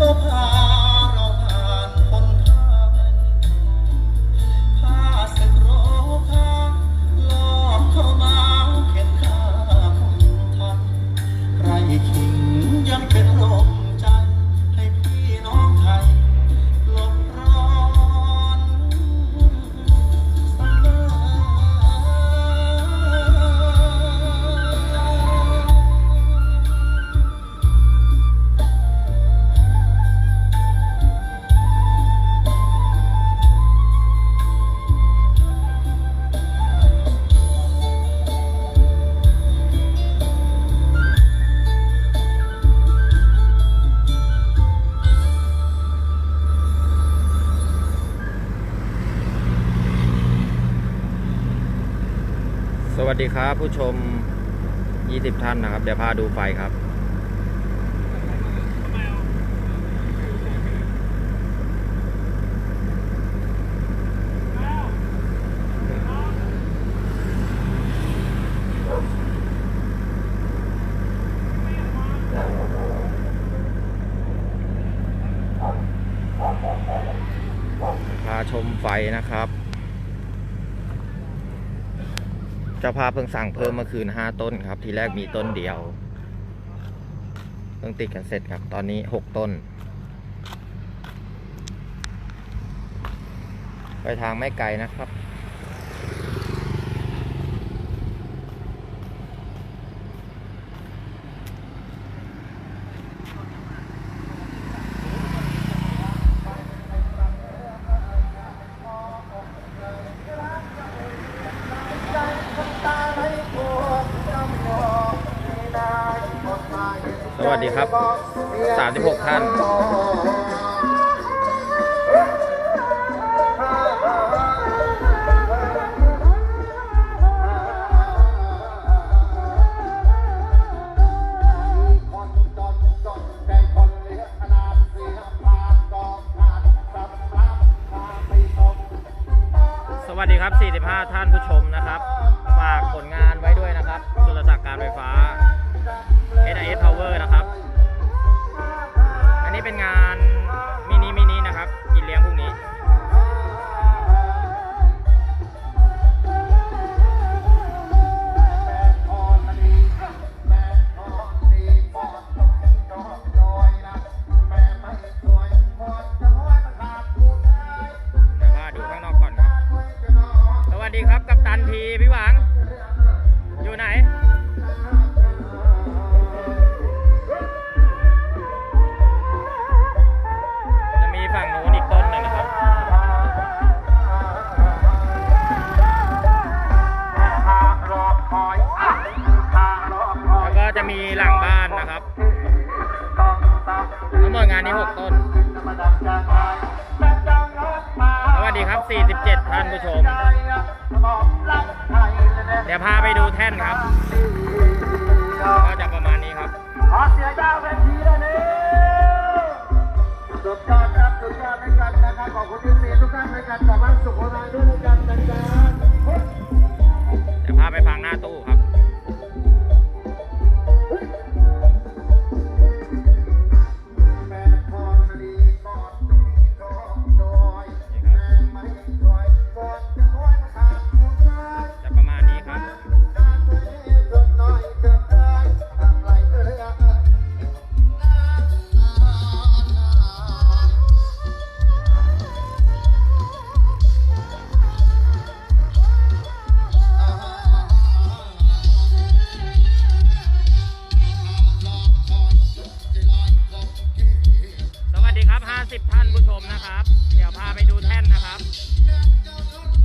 ก็ ดีครับผู้ชม 20 ท่านนะครับ เดี๋ยวพาดูไฟครับ พาชมไฟนะครับ เจ้าภาพเพิ่งสั่งเพิ่มเมื่อคืน5ต้นครับ ทีแรกมีต้นเดียว เพิ่งติดกันเสร็จครับ ตอนนี้6ต้น ไปทางไม่ไกลนะครับำรับพาไปตกสวัสดีครับ 45 ท่านผู้ชมนะครับ ฝากผลงานไว้ด้วยนะครับ สุรศักดิ์การไฟฟ้า NIS Power นะครับ เป็นงาน นนี้6ต้นมาดับจังไรแต่จังรถมาสวัสดีครับ 47 ท่านผู้ชมบอกรักไทยเลยนะเดี๋ยวพาไปดูแท่นครับ ก็จะประมาณนี้ครับขอเสียยาวเวทีแล้วนี่สุดยอดครับสุดยอดด้วยกันนะครับขอบคุณที่มีทุกท่านด้วยกันกับวันสุขของเราด้วยด้วยกันนะครับเมนะครับ เดี๋ยวพาไปดูแท่นนะครับ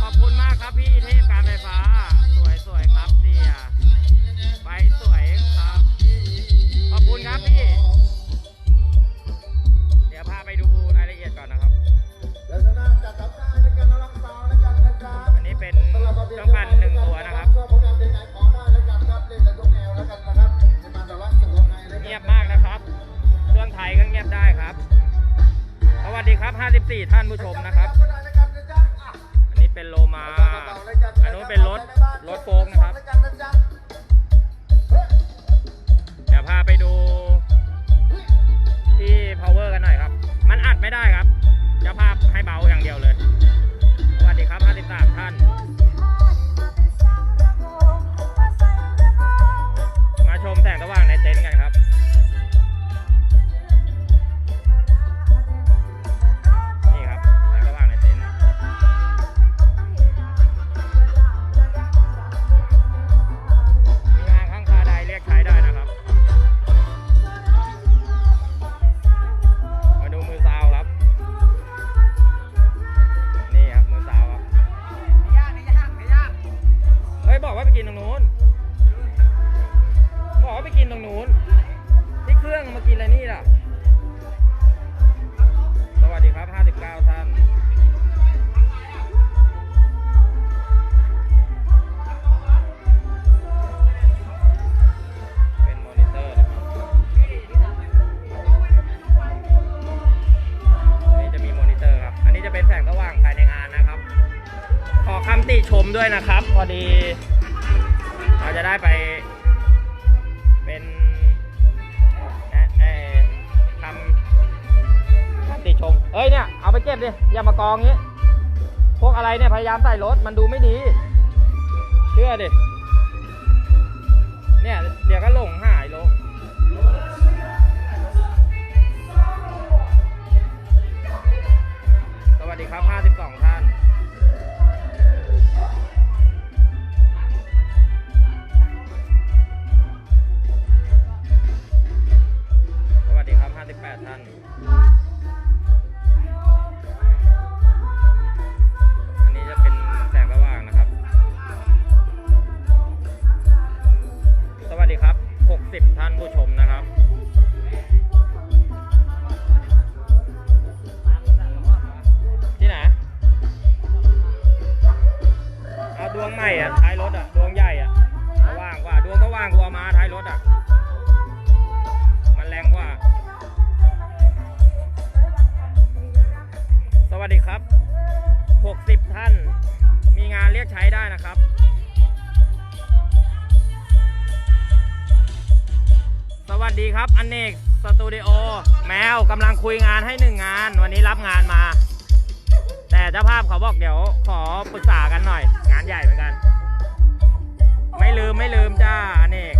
ขอบคุณมากครับพี่เทพการไฟฟ้า เป็นรถรถโฟล์ก ชมด้วยนะครับ พอดี เราจะได้ไปเป็นเอ่อเอ่อคำติชม เอ้ยเนี่ย เอาไปเก็บดิ อย่ามากองงี้ พวกอะไรเนี่ย พยายามใส่รถ มันดูไม่ดี เชื่อดิ เนี่ย เดี๋ยวก็หลงหายลงสวัสดีครับ 52 ท่าน วัสดีครับ 60 ท่าน มีงานเรียกใช้ได้นะครับสวัสดีครับอเนกสตูดิโอแมวกำลังคุยงานให้หนึ่งงาน วันนี้รับงานมา แต่เจ้าภาพเขาบอกเดี๋ยว ขอปรึกษากันหน่อย งานใหญ่เหมือนกัน ไม่ลืมไม่ลืมจ้าอเนก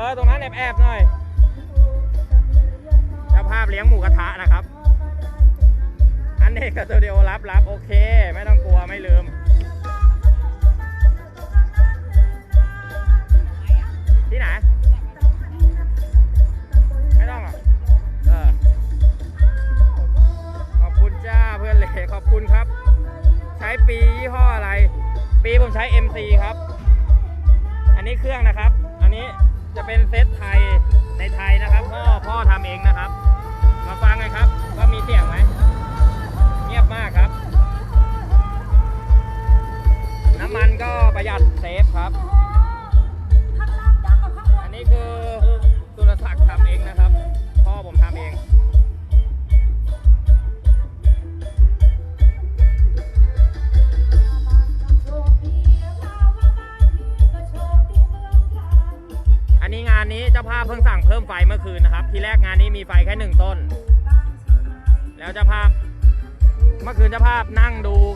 ออตรงนั้นแอบแอบหน่อยเจ้าภาพเลี้ยงหมูกระทะนะครับ อันนี้กับสตูดิโอรับรับโอเค ไม่ต้องกลัวไม่ลืมที่ไหนไม่ต้องหรอเออขอบคุณจ้าเพื่อนเหลขอบคุณครับ ใช้ปียี่ห้ออะไร ปีผมใช้ MC ครับ อันนี้เครื่องนะครับ อันนี้ จะเป็นเซตไทยในไทยนะครับ พ่อพ่อทำเองนะครับ มาฟังกันครับว่ามีเสียงไหม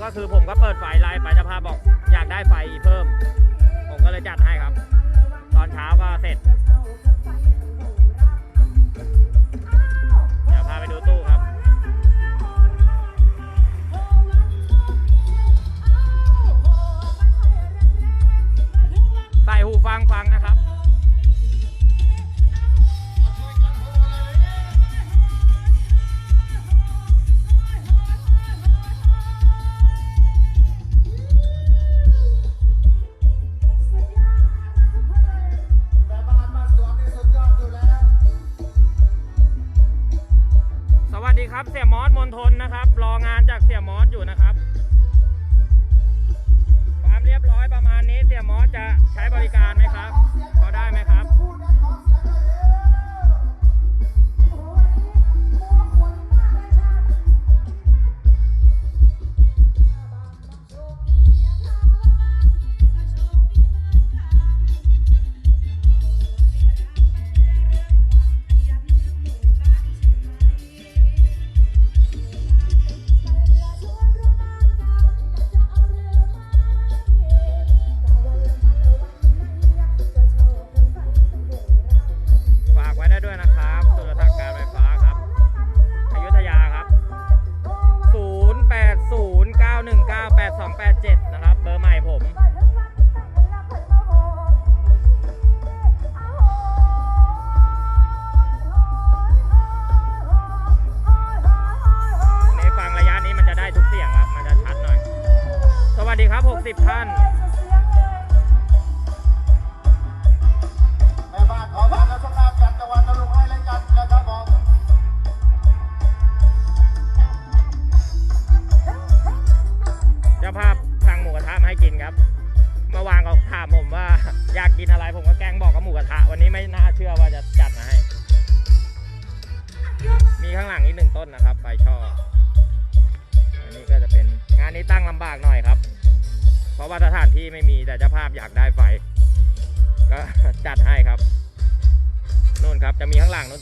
ก็คือผมก็เปิดไฟไลน์ไปเจ้าภาพบอกอยากได้ไฟเพิ่ม ผมก็เลยจัดให้ครับ ตอนเช้าก็เสร็จ วัสดีครับเสี่ยมอสมนทนนะครับ รองานจากเสี่ยมอสอยู่นะครับ ความเรียบร้อยประมาณนี้เสี่ยมอสจะใช้บริการไหมครับพอได้ไหมครับ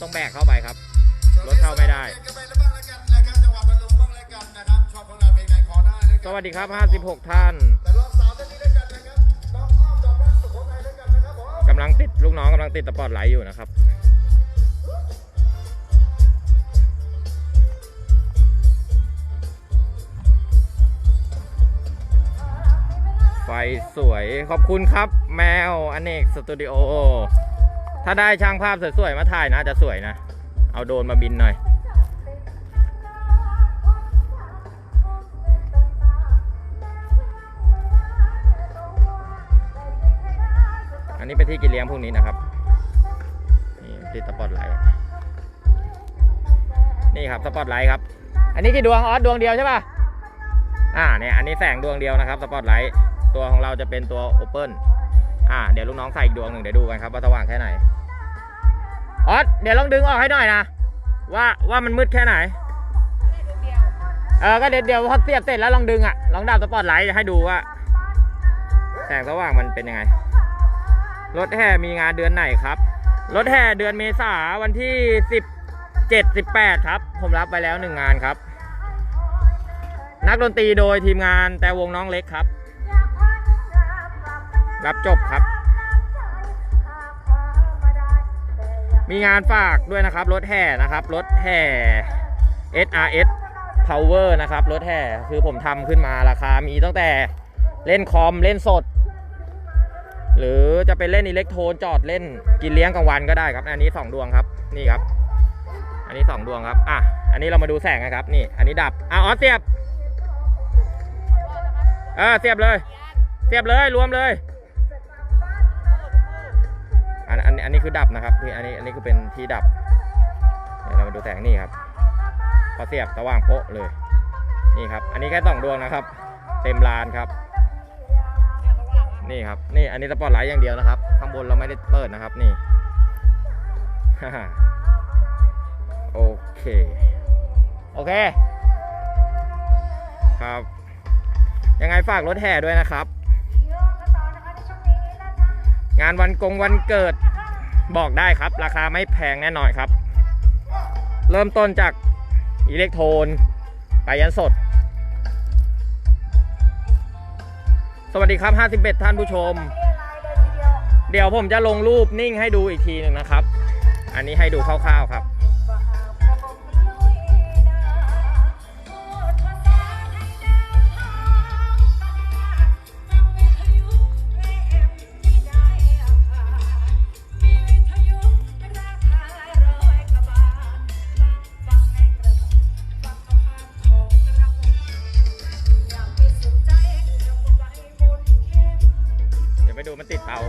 ต้องแบกเข้าไปครับ รถเข้าไม่ได้ สวัสดีครับ 56 ท่านกำลังติดลูกน้องกำลังติดสปอตไลท์อยู่นะครับไฟสวยขอบคุณครับ แมวอเนกสตูดิโอ ถ้าได้ช่างภาพสวยๆมาถ่ายน่าจะสวยนะ เอาโดรนมาบินหน่อย อันนี้เป็นที่กินเลี้ยงพวกนี้นะครับ นี่ติดสปอตไลท์ นี่ครับสปอตไลท์ครับ อันนี้กี่ดวงออสดวงเดียวใช่ป่ะ อ่าเนี่ยอันนี้แสงดวงเดียวนะครับสปอตไลท์ ตัวของเราจะเป็นตัวโอเปิล อ่าเดี๋ยวลูกน้องใส่อีกดวงหนึ่งเดี๋ยวดูกันครับว่าสว่างแค่ไหนออสเดี๋ยวลองดึงออกให้หน่อยนะว่าว่ามันมืดแค่ไหนเออก็เดี๋ยวเดี๋ยวพอเสียบเสร็จแล้วลองดึงอะลองดับสปอตไลท์ให้ดูว่าแสงสว่างมันเป็นยังไง รถแห่มีงานเดือนไหนครับ รถแห่เดือนเมษาวันที่สิบเจ็ดสิบแปดครับ ผมรับไปแล้วหนึ่งงานครับ นักดนตรีโดยทีมงานแต่วงน้องเล็กครับ รับจบครับ มีงานฝากด้วยนะครับ รถแห่นะครับ รถแห่ SRS Power นะครับ รถแห่คือผมทำขึ้นมาราคามีตั้งแต่เล่นคอมเล่นสด หรือจะเป็นเล่นอิเล็กโทรนจอดเล่นกินเลี้ยงกลางวันก็ได้ครับ อันนี้สองดวงครับนี่ครับ อันนี้สองดวงครับอะอันนี้เรามาดูแสงนะครับนี่ อันนี้ดับอะออเสียบเออเสียบเลย เสียบเลยรวมเลย อันอันอันนี้คือดับนะครับอันนี้อันนี้คือเป็นที่ดับเดี๋ยวเรามาดูแสงนี่ครับพอเสียบสว่างโป๊ะเลยนี่ครับ อันนี้แค่สองดวงนะครับ เต็มลานครับ นี่ครับ นี่อันนี้สปอตไลท์อย่างเดียวนะครับ ข้างบนเราไม่ได้เปิดนะครับนี่โอเค โอเค ครับ ยังไงฝากรถแห่ด้วยนะครับ งานวันกงวันเกิดบอกได้ครับ ราคาไม่แพงแน่นอนครับ เริ่มต้นจากอิเล็กโทรนไปยันสด สวัสดีครับ 51 ท่านผู้ชม เดี๋ยวผมจะลงรูปนิ่งให้ดูอีกทีหนึ่งนะครับ อันนี้ให้ดูคร่าวๆครับ มันติดเตา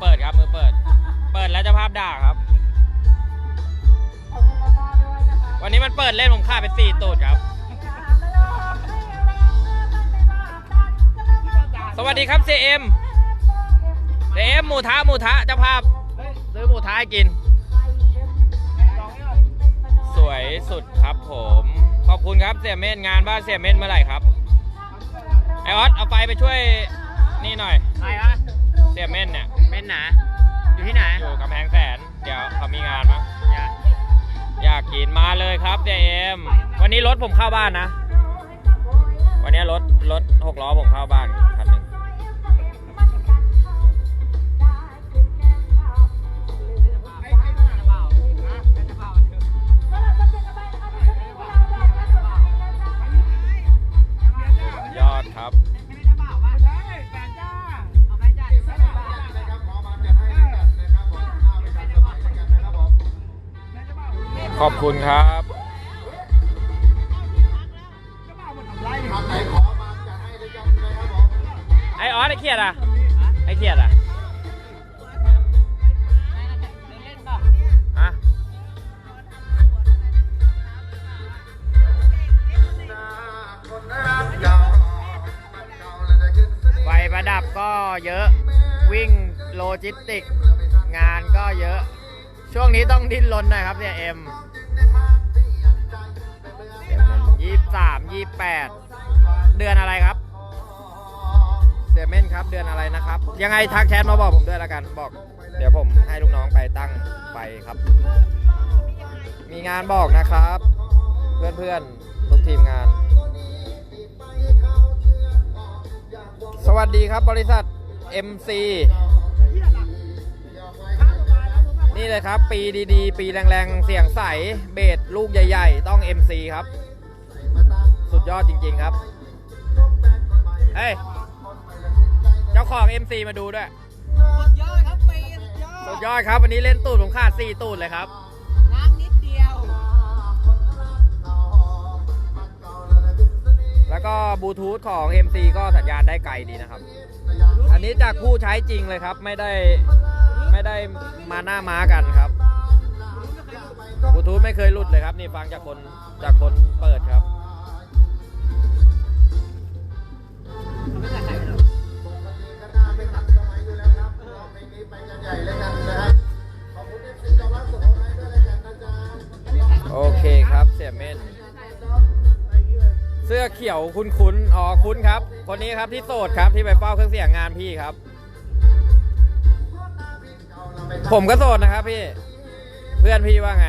เปิดครับมือเปิด เปิดแล้วเจะภาพด่าครับ วันนี้มันเปิดเล่นผมฆ่าไปสี่ตูดครับ สวัสดีครับเจเอ็มเจเอ็มหมูทะหมูทะเจ้าภาพซื้อหมูทะให้กิน สวยสุดครับผม ขอบคุณครับเสียเม่นงานบ้านเสียเม่นเมื่อไหร่ครับไอออสเอาไฟไปช่วยนี่หน่อย ใครวะ เสียเม่นเนี่ย เม่นหนาอยู่ที่ไหนอยู่กำแพงแสน เดี๋ยวเขามีงานมั้งอยากอยากกินมาเลยครับเจเอ็มวันนี้รถผมเข้าบ้านนะ วันนี้รถรถหกล้อผมเข้าบ้านคันหนึ่งยอดครับ ขอบคุณครับไอออสไอเขียดอะไอเขียดอะไฟประดับก็เยอะวิ่งโลจิสติก งานก็เยอะ ช่วงนี้ต้องดิ้นรนน่อยครับเนี่ยเอ็ม ยี่สามยี่แปดเดือนอะไรครับเสียเมนครับเดือนอะไรนะครับ ยังไงทักแชทมาบอกผมด้วยล้วกันบอก เดี๋ยวผมให้ลูกน้องไปตั้งไฟครับ มีงานบอกนะครับ เพื่อนๆทุกทีมงาน สวัสดีครับบริษัท MC นี่เลยครับ ปีดีๆ ปีแรงๆ เสียงใส เบสลูกใหญ่ ๆ ต้อง MC ครับ สุดยอดจริง ๆ ครับ เฮ้ย เจ้าของ MC มาดูด้วย สุดยอดครับปีสุดยอสุดดยอดครับ วันนี้เล่นตูดผมขาด4ตูดเลยครับง้างนิดเดียว แล้วก็บลูทูธของ MC ก็สัญญาณได้ไกลดีนะครับ อันนี้จากผู้ใช้จริงเลยครับ ไม่ได้ไม่ได้มาหน้าม้ากันครับบลูทูธไม่เคยหลุดเลยครับ นี่ฟังจากคนจากคนเปิดครับ สื้อเขียวคุ้นๆอ๋อคุ้นครับ คนนี้ครับที่โสดครับที่ไปเฝ้าเครื่องเสียงงานพี่ครับ ผมก็โสดนะครับพี่ เพื่อนพี่ว่าไง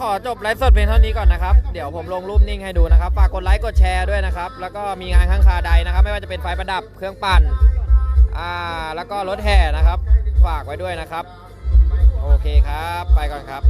ขอจบไลฟ์สดเพียงเท่านี้ก่อนนะครับ เดี๋ยวผมลงรูปนิ่งให้ดูนะครับ ฝากกดไลค์กดแชร์ด้วยนะครับ แล้วก็มีงานข้างคาใดนะครับ ไม่ว่าจะเป็นไฟประดับเครื่องปั่น อ่า แล้วก็รถแห่นะครับ ฝากไว้ด้วยนะครับ โอเคครับ ไปก่อนครับ